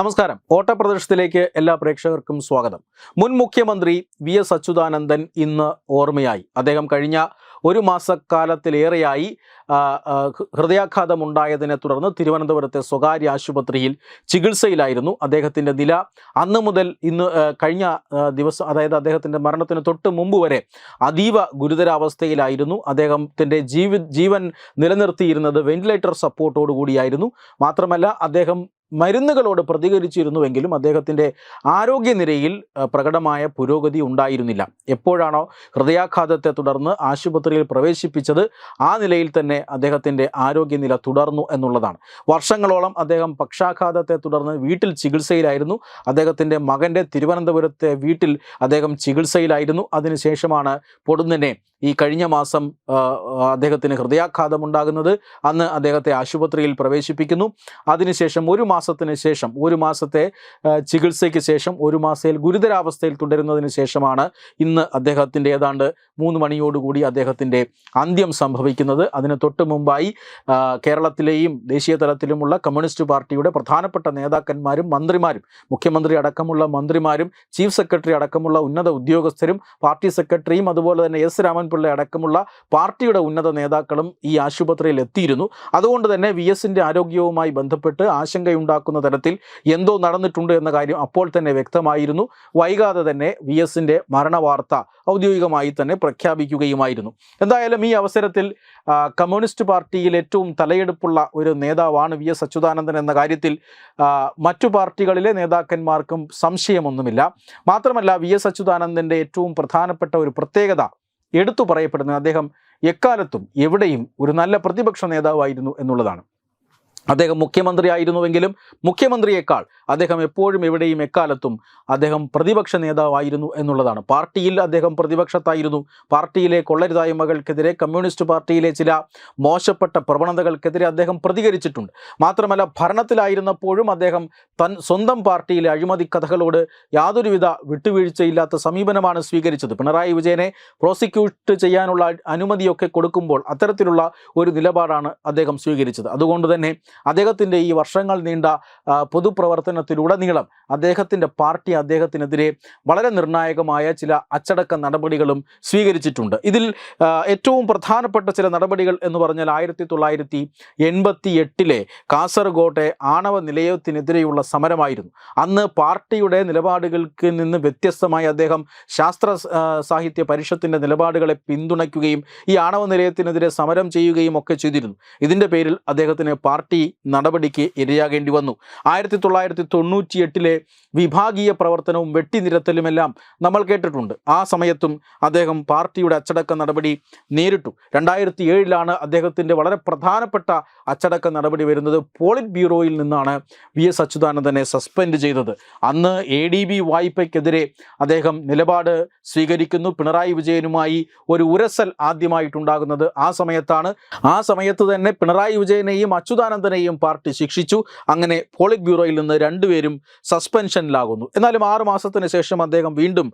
നമസ്കാരം. ഓട്ടപ്രദർശനത്തിലേക്ക് എല്ലാ പ്രേക്ഷകർക്കും സ്വാഗതം. മുൻ മുഖ്യമന്ത്രി വി എസ് അച്യുതാനന്ദൻ ഇന്ന് ഓർമ്മയായി. അദ്ദേഹം കഴിഞ്ഞ ഒരു മാസക്കാലത്തിലേറെയായി ഹൃദയാഘാതമുണ്ടായതിനെ തുടർന്ന് തിരുവനന്തപുരത്തെ സ്വകാര്യ ആശുപത്രിയിൽ ചികിത്സയിലായിരുന്നു. അദ്ദേഹത്തിന്റെ നില അന്ന് മുതൽ ഇന്ന് കഴിഞ്ഞ ദിവസം അതായത് അദ്ദേഹത്തിന്റെ മരണത്തിന് തൊട്ട് മുമ്പ് വരെ അതീവ ഗുരുതരാവസ്ഥയിലായിരുന്നു. അദ്ദേഹത്തിന്റെ ജീവി ജീവൻ നിലനിർത്തിയിരുന്നത് വെന്റിലേറ്റർ സപ്പോർട്ടോടു കൂടിയായിരുന്നു മാത്രമല്ല അദ്ദേഹം മരുന്നുകളോട് പ്രതികരിച്ചിരുന്നുവെങ്കിലും അദ്ദേഹത്തിന്റെ ആരോഗ്യനിരയിൽ പ്രകടമായ പുരോഗതി ഉണ്ടായിരുന്നില്ല. എപ്പോഴാണോ ഹൃദയാഘാതത്തെ തുടർന്ന് ആശുപത്രിയിൽ പ്രവേശിപ്പിച്ചത് ആ നിലയിൽ തന്നെ അദ്ദേഹത്തിന്റെ ആരോഗ്യനില തുടർന്നു എന്നുള്ളതാണ്. വർഷങ്ങളോളം അദ്ദേഹം പക്ഷാഘാതത്തെ തുടർന്ന് വീട്ടിൽ ചികിത്സയിലായിരുന്നു. അദ്ദേഹത്തിന്റെ മകന്റെ തിരുവനന്തപുരത്തെ വീട്ടിൽ അദ്ദേഹം ചികിത്സയിലായിരുന്നു. അതിനുശേഷമാണ് പൊടുന്നനെ ഈ കഴിഞ്ഞ മാസം അദ്ദേഹത്തിന് ഹൃദയാഘാതമുണ്ടാകുന്നത്. അന്ന് അദ്ദേഹത്തെ ആശുപത്രിയിൽ പ്രവേശിപ്പിക്കുന്നു. അതിനുശേഷം ഒരു മാസത്തിന് ശേഷം ഒരു മാസത്തെ ചികിത്സയ്ക്ക് ശേഷം ഒരു മാസത്തിൽ ഗുരുതരാവസ്ഥയിൽ തുടരുന്നതിന് ശേഷമാണ് ഇന്ന് അദ്ദേഹത്തിന്റെ ഏതാണ്ട് മൂന്ന് മണിയോടുകൂടി അദ്ദേഹത്തിന്റെ അന്ത്യം സംഭവിക്കുന്നത്. അതിന് തൊട്ട് മുമ്പായി കേരളത്തിലെയും ദേശീയ തലത്തിലുമുള്ള കമ്മ്യൂണിസ്റ്റ് പാർട്ടിയുടെ പ്രധാനപ്പെട്ട നേതാക്കന്മാരും മന്ത്രിമാരും മുഖ്യമന്ത്രി അടക്കമുള്ള മന്ത്രിമാരും ചീഫ് സെക്രട്ടറി അടക്കമുള്ള ഉന്നത ഉദ്യോഗസ്ഥരും പാർട്ടി സെക്രട്ടറിയും അതുപോലെ തന്നെ എസ് രാമൻപിള്ള അടക്കമുള്ള പാർട്ടിയുടെ ഉന്നത നേതാക്കളും ഈ ആശുപത്രിയിൽ എത്തിയിരുന്നു. അതുകൊണ്ട് തന്നെ വി എസിന്റെ ആരോഗ്യവുമായി ബന്ധപ്പെട്ട് ആശങ്കയുണ്ടാക്കുന്ന തരത്തിൽ എന്തോ നടന്നിട്ടുണ്ട് എന്ന കാര്യം അപ്പോൾ തന്നെ വ്യക്തമായിരുന്നു. വൈകാതെ തന്നെ വി എസിന്റെ മരണവാർത്ത ഔദ്യോഗികമായി തന്നെ പ്രഖ്യാപിക്കുകയുമായിരുന്നു. എന്തായാലും ഈ അവസരത്തിൽ കമ്മ്യൂണിസ്റ്റ് പാർട്ടിയിൽ ഏറ്റവും തലയെടുപ്പുള്ള ഒരു നേതാവാണ് വി എസ് അച്യുതാനന്ദൻ എന്ന കാര്യത്തിൽ മറ്റു പാർട്ടികളിലെ നേതാക്കന്മാർക്കും സംശയമൊന്നുമില്ല. മാത്രമല്ല വി എസ് അച്യുതാനന്ദന്റെ ഏറ്റവും പ്രധാനപ്പെട്ട ഒരു പ്രത്യേകത എടുത്തു പറയപ്പെടുന്നത് അദ്ദേഹം എക്കാലത്തും എവിടെയും ഒരു നല്ല പ്രതിപക്ഷ നേതാവായിരുന്നു എന്നുള്ളതാണ്. അദ്ദേഹം മുഖ്യമന്ത്രിയായിരുന്നുവെങ്കിലും മുഖ്യമന്ത്രിയേക്കാൾ അദ്ദേഹം എപ്പോഴും എവിടെയും എക്കാലത്തും അദ്ദേഹം പ്രതിപക്ഷ നേതാവായിരുന്നു എന്നുള്ളതാണ്. പാർട്ടിയിൽ അദ്ദേഹം പ്രതിപക്ഷത്തായിരുന്നു. പാർട്ടിയിലെ കൊള്ളരുതായ്മകൾക്കെതിരെ കമ്മ്യൂണിസ്റ്റ് പാർട്ടിയിലെ ചില മോശപ്പെട്ട പ്രവണതകൾക്കെതിരെ അദ്ദേഹം പ്രതികരിച്ചിട്ടുണ്ട്. മാത്രമല്ല ഭരണത്തിലായിരുന്നപ്പോഴും അദ്ദേഹം തൻ സ്വന്തം പാർട്ടിയിലെ അഴിമതി കഥകളോട് യാതൊരുവിധ വിട്ടുവീഴ്ചയില്ലാത്ത സമീപനമാണ് സ്വീകരിച്ചത്. പിണറായി വിജയനെ പ്രോസിക്യൂട്ട് ചെയ്യാനുള്ള അനുമതിയൊക്കെ കൊടുക്കുമ്പോൾ അത്തരത്തിലുള്ള ഒരു നിലപാടാണ് അദ്ദേഹം സ്വീകരിച്ചത്. അതുകൊണ്ട് തന്നെ അദ്ദേഹത്തിന്റെ ഈ വർഷങ്ങൾ നീണ്ട പൊതുപ്രവർത്തനത്തിലുടനീളം അദ്ദേഹത്തിന്റെ പാർട്ടി അദ്ദേഹത്തിനെതിരെ വളരെ നിർണായകമായ ചില അച്ചടക്ക നടപടികളും സ്വീകരിച്ചിട്ടുണ്ട്. ഇതിൽ ഏറ്റവും പ്രധാനപ്പെട്ട ചില നടപടികൾ എന്ന് പറഞ്ഞാൽ ആയിരത്തി തൊള്ളായിരത്തി എൺപത്തി എട്ടിലെ കാസർഗോട്ടെ ആണവ നിലയത്തിനെതിരെയുള്ള സമരമായിരുന്നു. അന്ന് പാർട്ടിയുടെ നിലപാടുകൾക്ക് നിന്ന് വ്യത്യസ്തമായി അദ്ദേഹം ശാസ്ത്ര സാഹിത്യ പരിഷത്തിന്റെ നിലപാടുകളെ പിന്തുണയ്ക്കുകയും ഈ ആണവ നിലയത്തിനെതിരെ സമരം ചെയ്യുകയും ഒക്കെ ചെയ്തിരുന്നു. ഇതിന്റെ പേരിൽ അദ്ദേഹത്തിന് പാർട്ടി നടപടിക്ക് ഇരയാകേണ്ടി വന്നു. ആയിരത്തി തൊള്ളായിരത്തി തൊണ്ണൂറ്റി എട്ടിലെ വിഭാഗീയ പ്രവർത്തനവും വെട്ടിനിരത്തലുമെല്ലാം നമ്മൾ കേട്ടിട്ടുണ്ട്. ആ സമയത്തും അദ്ദേഹം പാർട്ടിയുടെ അച്ചടക്ക നടപടി നേരിട്ടു. രണ്ടായിരത്തി ഏഴിലാണ് അദ്ദേഹത്തിന്റെ വളരെ പ്രധാനപ്പെട്ട അച്ചടക്ക നടപടി വരുന്നത്. പോളിറ്റ് ബ്യൂറോയിൽ നിന്നാണ് വി എസ് അച്യുതാനന്ദനെ സസ്പെൻഡ് ചെയ്തത്. അന്ന് എ ഡി ബി വായ്പയ്ക്കെതിരെ അദ്ദേഹം നിലപാട് സ്വീകരിക്കുന്നു. പിണറായി വിജയനുമായി ഒരു ഉരസൽ ആദ്യമായിട്ടുണ്ടാകുന്നത് ആ സമയത്താണ്. ആ സമയത്ത് തന്നെ പിണറായി വിജയനെയും അച്യുതാനന്ദനെയും പാർട്ടി ശിക്ഷിച്ചു. അങ്ങനെ പോളിറ്റ് ബ്യൂറോയിൽ നിന്ന് രണ്ടുപേരും സസ്പെൻഷനിലാകുന്നു. എന്നാലും ആറു മാസത്തിന് ശേഷം അദ്ദേഹം വീണ്ടും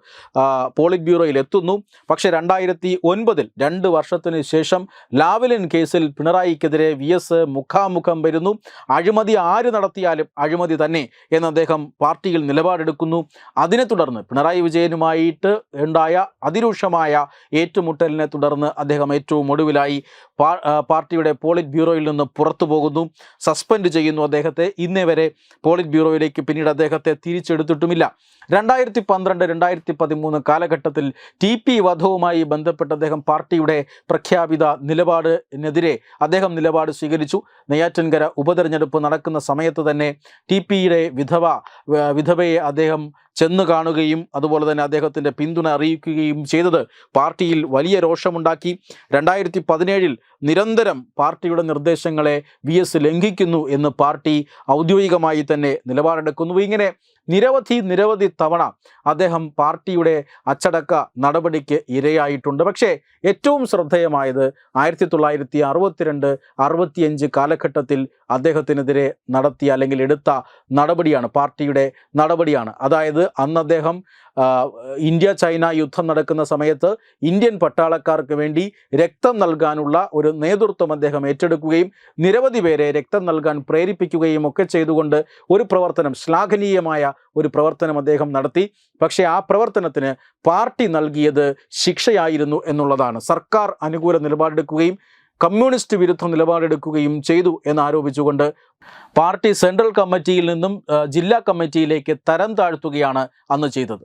പോളിറ്റ് ബ്യൂറോയിൽ എത്തുന്നു. പക്ഷേ രണ്ടായിരത്തി ഒൻപതിൽ രണ്ട് വർഷത്തിന് ശേഷം ലാവലിൻ കേസിൽ പിണറായിക്കെതിരെ വി എസ് മുഖാമുഖം വരുന്നു. അഴിമതി ആര് നടത്തിയാലും അഴിമതി തന്നെ എന്ന് അദ്ദേഹം പാർട്ടിയിൽ നിലപാടെടുക്കുന്നു. അതിനെ തുടർന്ന് പിണറായി വിജയനുമായിട്ട് ഉണ്ടായ അതിരൂക്ഷമായ ഏറ്റുമുട്ടലിനെ തുടർന്ന് അദ്ദേഹം ഏറ്റവും ഒടുവിലായി പാർട്ടിയുടെ പോളിറ്റ് ബ്യൂറോയിൽ നിന്ന് പുറത്തു പോകുന്നു സസ്പെൻഡ് ചെയ്യുന്നു അദ്ദേഹത്തെ. ഇന്നേ വരെ പോളിറ്റ് ബ്യൂറോയിലേക്ക് പിന്നീട് അദ്ദേഹത്തെ തിരിച്ചെടുത്തിട്ടുമില്ല. രണ്ടായിരത്തി പന്ത്രണ്ട് രണ്ടായിരത്തി പതിമൂന്ന് കാലഘട്ടത്തിൽ ടി പി വധവുമായി ബന്ധപ്പെട്ട് അദ്ദേഹം പാർട്ടിയുടെ പ്രഖ്യാപിത നിലപാടിനെതിരെ അദ്ദേഹം നിലപാട് സ്വീകരിച്ചു. നെയ്യാറ്റിൻകര ഉപതെരഞ്ഞെടുപ്പ് നടക്കുന്ന സമയത്ത് തന്നെ ടി പിയുടെ വിധവ വിധവയെ അദ്ദേഹം ചെന്ന് കാണുകയും അതുപോലെ തന്നെ അദ്ദേഹത്തിന്റെ പിന്തുണ അറിയിക്കുകയും ചെയ്തത് പാർട്ടിയിൽ വലിയ രോഷമുണ്ടാക്കി. രണ്ടായിരത്തി പതിനേഴിൽ നിരന്തരം പാർട്ടിയുടെ നിർദ്ദേശങ്ങളെ വി ലംഘിക്കുന്നു എന്ന് പാർട്ടി ഔദ്യോഗികമായി തന്നെ നിലപാടെടുക്കുന്നു. ഇങ്ങനെ നിരവധി നിരവധി തവണ അദ്ദേഹം പാർട്ടിയുടെ അച്ചടക്ക നടപടിക്ക് ഇരയായിട്ടുണ്ട്. പക്ഷേ ഏറ്റവും ശ്രദ്ധേയമായത് ആയിരത്തി തൊള്ളായിരത്തി അറുപത്തിരണ്ട് അറുപത്തിയഞ്ച് കാലഘട്ടത്തിൽ അദ്ദേഹത്തിനെതിരെ നടത്തിയ അല്ലെങ്കിൽ എടുത്ത നടപടിയാണ് പാർട്ടിയുടെ നടപടിയാണ്. അതായത് അന്ന് അദ്ദേഹം ഇന്ത്യ ചൈന യുദ്ധം നടക്കുന്ന സമയത്ത് ഇന്ത്യൻ പട്ടാളക്കാർക്ക് വേണ്ടി രക്തം നൽകാനുള്ള ഒരു നേതൃത്വം അദ്ദേഹം ഏറ്റെടുക്കുകയും നിരവധി പേരെ രക്തം നൽകാൻ പ്രേരിപ്പിക്കുകയും ഒക്കെ ചെയ്തുകൊണ്ട് ഒരു പ്രവർത്തനം ശ്ലാഘനീയമായ ഒരു പ്രവർത്തനം അദ്ദേഹം നടത്തി. പക്ഷേ ആ പ്രവർത്തനത്തിന് പാർട്ടി നൽകിയത് ശിക്ഷയായിരുന്നു എന്നുള്ളതാണ്. സർക്കാർ അനുകൂല നിലപാടെടുക്കുകയും കമ്മ്യൂണിസ്റ്റ് വിരുദ്ധ നിലപാടെടുക്കുകയും ചെയ്തു എന്നാരോപിച്ചുകൊണ്ട് പാർട്ടി സെൻട്രൽ കമ്മിറ്റിയിൽ നിന്നും ജില്ലാ കമ്മിറ്റിയിലേക്ക് തരം താഴ്ത്തുകയാണ് അന്ന് ചെയ്തത്.